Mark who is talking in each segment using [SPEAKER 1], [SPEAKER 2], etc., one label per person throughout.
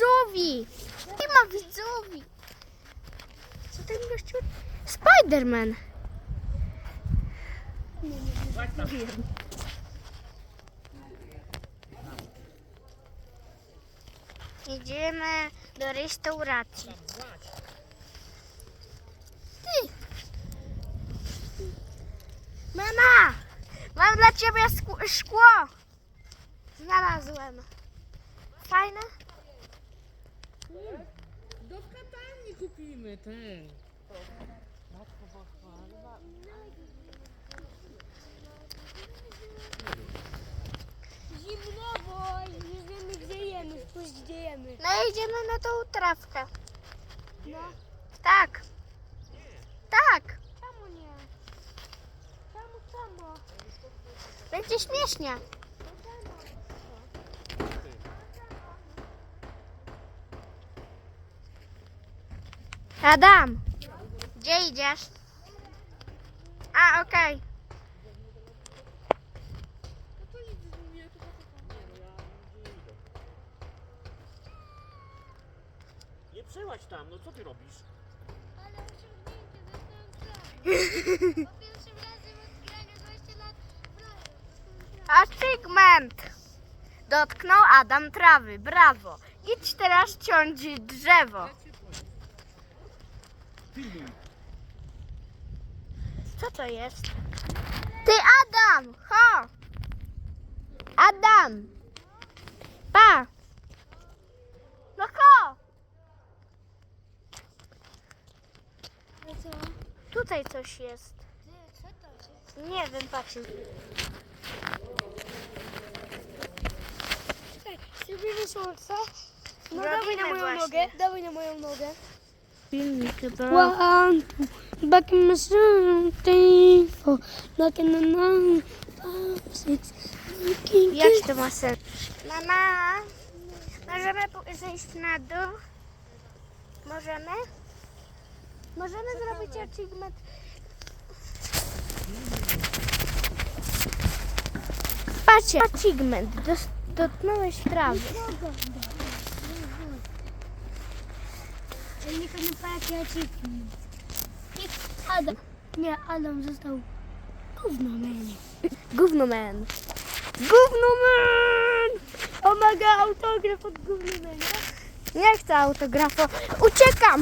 [SPEAKER 1] widzowi! Nie ma widzowi! Co ten gościu? Spiderman! Idziemy do restauracji. Ty! Mama! Mam dla ciebie szkło! Znalazłem. Fajne?
[SPEAKER 2] Do katalni kupimy ten.
[SPEAKER 3] Zimno, bo nie wiemy gdzie jemy, wpuść gdzie jemy.
[SPEAKER 1] No idziemy na tą trawkę. No. Tak. Tak.
[SPEAKER 3] Czemu nie? Czemu, czemu?
[SPEAKER 1] Będzie śmiesznie. Adam, gdzie idziesz? A, okej.
[SPEAKER 2] Nie przełaź tam, no co ty robisz?
[SPEAKER 3] Ale osiągnięcie, dostałem Po pierwszym razem od grania 20 lat
[SPEAKER 1] Achievement! Dotknął Adam trawy. Brawo. Idź teraz ciąć drzewo. Co to jest? Ty Adam! Ho! Adam! Pa! No ho!
[SPEAKER 3] Co?
[SPEAKER 1] Tutaj coś jest.
[SPEAKER 3] Ty, co to jest?
[SPEAKER 1] Nie wiem, patrz.
[SPEAKER 3] Czekaj, zrobimy słońce. No dawaj na moją
[SPEAKER 1] właśnie.
[SPEAKER 3] nogę, dawaj na moją nogę. Back in the nine, five, six,
[SPEAKER 1] Jak to ma sens? Mama, możemy pu- zejść na dół? Możemy? Możemy zrobić achievement. Patrzcie, achievement. Dos- dotknąłeś trawy.
[SPEAKER 3] Jakie achievement. Adam. Nie, Adam został gówno man.
[SPEAKER 1] Gówno man. Gówno man!
[SPEAKER 3] Omaga autograf od gówno man.
[SPEAKER 1] Nie chcę autografu. Uciekam!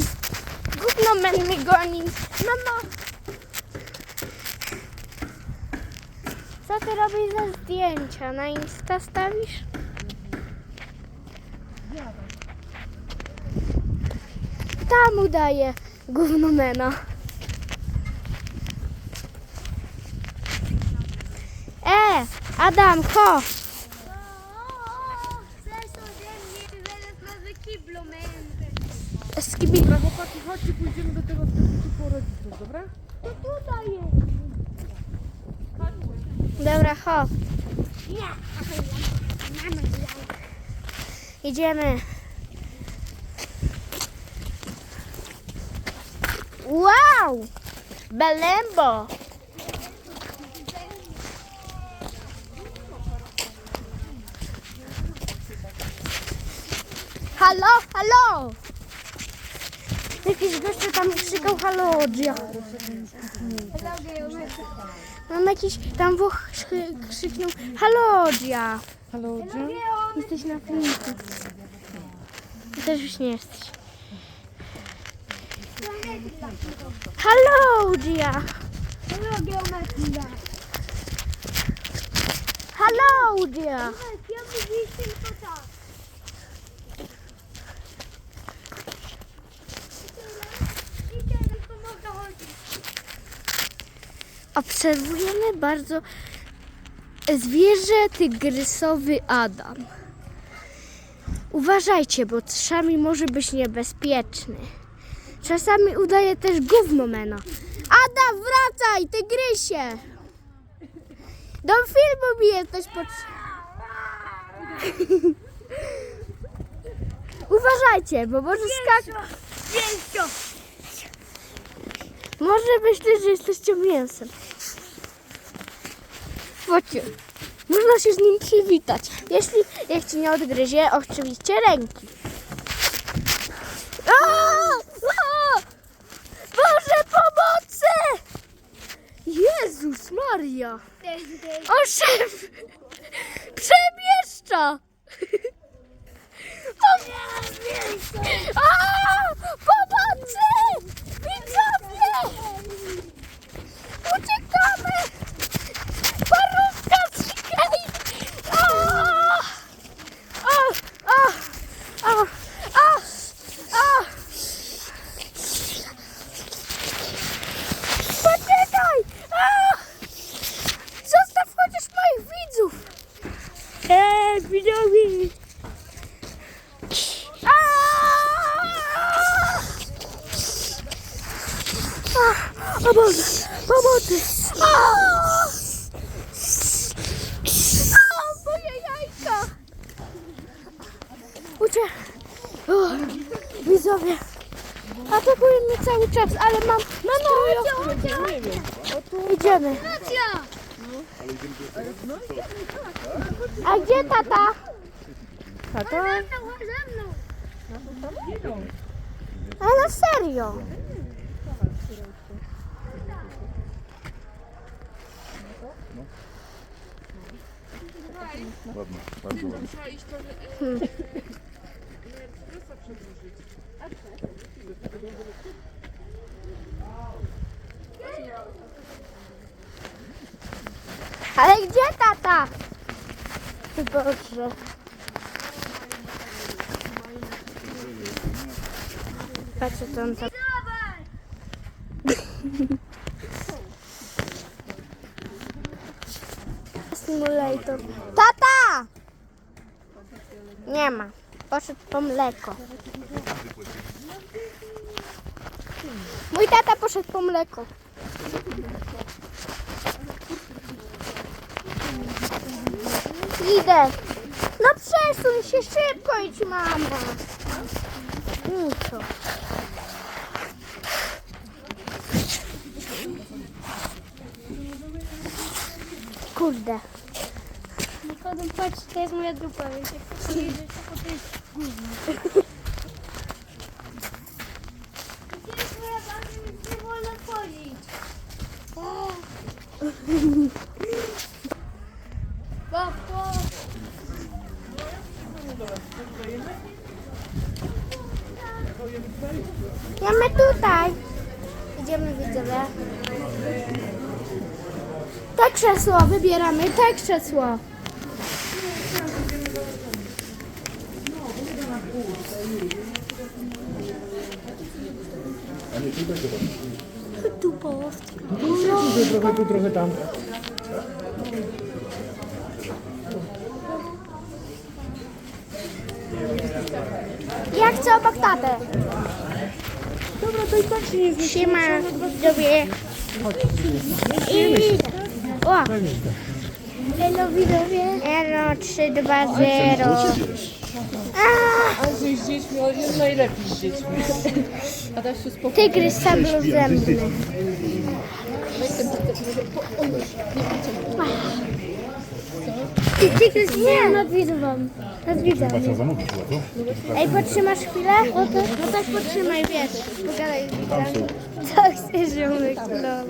[SPEAKER 1] Gówno man mnie goni. Mamo! Co ty robisz za zdjęcia? Na Insta stawisz? Tam udaje gównomena. E, Adam, ho! Skibi.
[SPEAKER 2] Dobra, chłopaki, chodźcie, pójdziemy do tego po rodziców, dobra?
[SPEAKER 3] To tutaj jest.
[SPEAKER 1] Dobra, ho. Idziemy. Wow! Belembo! Halo, halo! Jakiś gościu tam krzykał halo, Gia. Mam jakiś tam Włoch krzy- krzyknął halo.
[SPEAKER 2] Halo?
[SPEAKER 1] Jesteś na filmiku. Ty też już nie jesteś. Hello, Gia.
[SPEAKER 3] Hello, geometria.
[SPEAKER 1] Hello.
[SPEAKER 3] Ja mówię tylko tak. Chodzić.
[SPEAKER 1] Obserwujemy bardzo zwierzę tygrysowy Adam. Uważajcie, bo czasami może być niebezpieczny. Czasami udaje też gównomena. Adam, wracaj, tygrysie! Do filmu mi jesteś potrzebny. Uważajcie, bo może skakać.
[SPEAKER 3] Mięso.
[SPEAKER 1] Może myśleć, że jesteście mięsem. Chodźcie. Można się z nim przywitać. Jeśli ci nie odgryzie, oczywiście ręki. Maria! O, szef! Przemieszcza! O, A, pomocy! Widzowie! Uciekamy! Parówka z Ikei! A! A! A! A! A! A! Poczekaj! A! Zostaw chociaż moich widzów!
[SPEAKER 3] Eee, widzowie!
[SPEAKER 1] A! O! Pomocy! A! A! Moje jajka! Ucie... O, widzowie! Atakują mnie cały czas, ale mam... Mam strojo!
[SPEAKER 2] Nie wiem.
[SPEAKER 1] Idziemy. A gdzie tata?
[SPEAKER 2] Tata?
[SPEAKER 1] A na serio?
[SPEAKER 4] Ładnie, bardzo ładnie.
[SPEAKER 1] Ale gdzie tata? Boże. Patrzę co on tam. Simulator. Tata! Nie ma. Poszedł po mleko. Mój tata poszedł po mleko. Idę. No przesuń się szybko idź mama. Nic. Kurde.
[SPEAKER 3] Patrz, to jest moja dupa, wiesz, jak to powiedzieć, to to jest gówno. To jest moja baza, więc nie wolno wchodzić. Babko!
[SPEAKER 1] Idziemy tutaj. Idziemy widzowie. To krzesło wybieramy, te krzesło.
[SPEAKER 3] Dupa.
[SPEAKER 2] Tu trochę, tu trochę tam.
[SPEAKER 1] Ja chcę obok tatę.
[SPEAKER 2] Dobra, to i tak się nie zmieści.
[SPEAKER 1] Siema, widzowie. I... O, elo widzowie. Elo 3, 2, 0. A,
[SPEAKER 2] Andrzej z dziećmi, on jest najlepiej z dziećmi. Adasiu, spokój.
[SPEAKER 1] tygrys sablozębny. Ty, tygrys, nie, nad widzą. Nad widzą.
[SPEAKER 4] Trzeba zamówić chyba, co?
[SPEAKER 1] Ej, potrzymasz chwilę? No to, no tak potrzymaj, wiesz. Pogadaj z. Co chcesz, ziomek? No.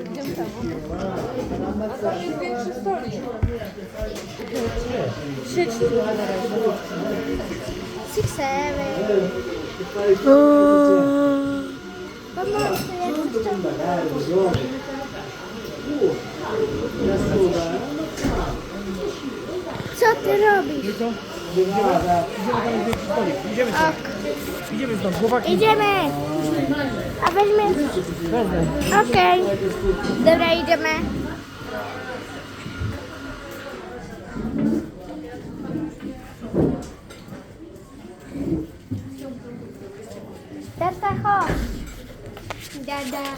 [SPEAKER 2] Większy stolik.
[SPEAKER 1] Six, seven. Co ty robisz?
[SPEAKER 2] Idziemy stąd. Idziemy stąd, chłopaki.
[SPEAKER 1] Idziemy! A weźmy... Okej. Dobra, idziemy. Dada.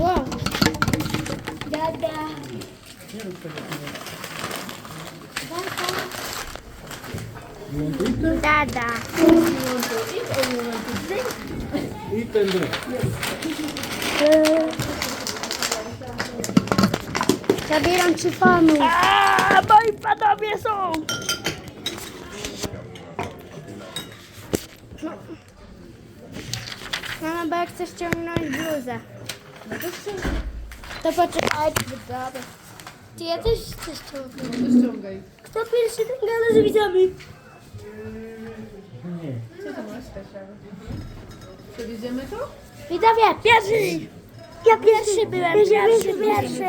[SPEAKER 1] Uau. Dada. Dada.
[SPEAKER 2] Sabiram ci fanno?
[SPEAKER 1] Ah, vai, vado
[SPEAKER 3] a mia
[SPEAKER 1] Mama, bo jak chcesz ciągnąć bluzę. To poczekajcie, dobra.
[SPEAKER 3] Ty ja też chcę ściągnąć.
[SPEAKER 2] To ściągaj.
[SPEAKER 3] Kto pierwszy ten gada z widzami?
[SPEAKER 2] Co to masz, Kasia? Przewieziemy to?
[SPEAKER 1] Widzowie, pierwszy! Ja pierwszy byłem, pierwszy, pierwszy.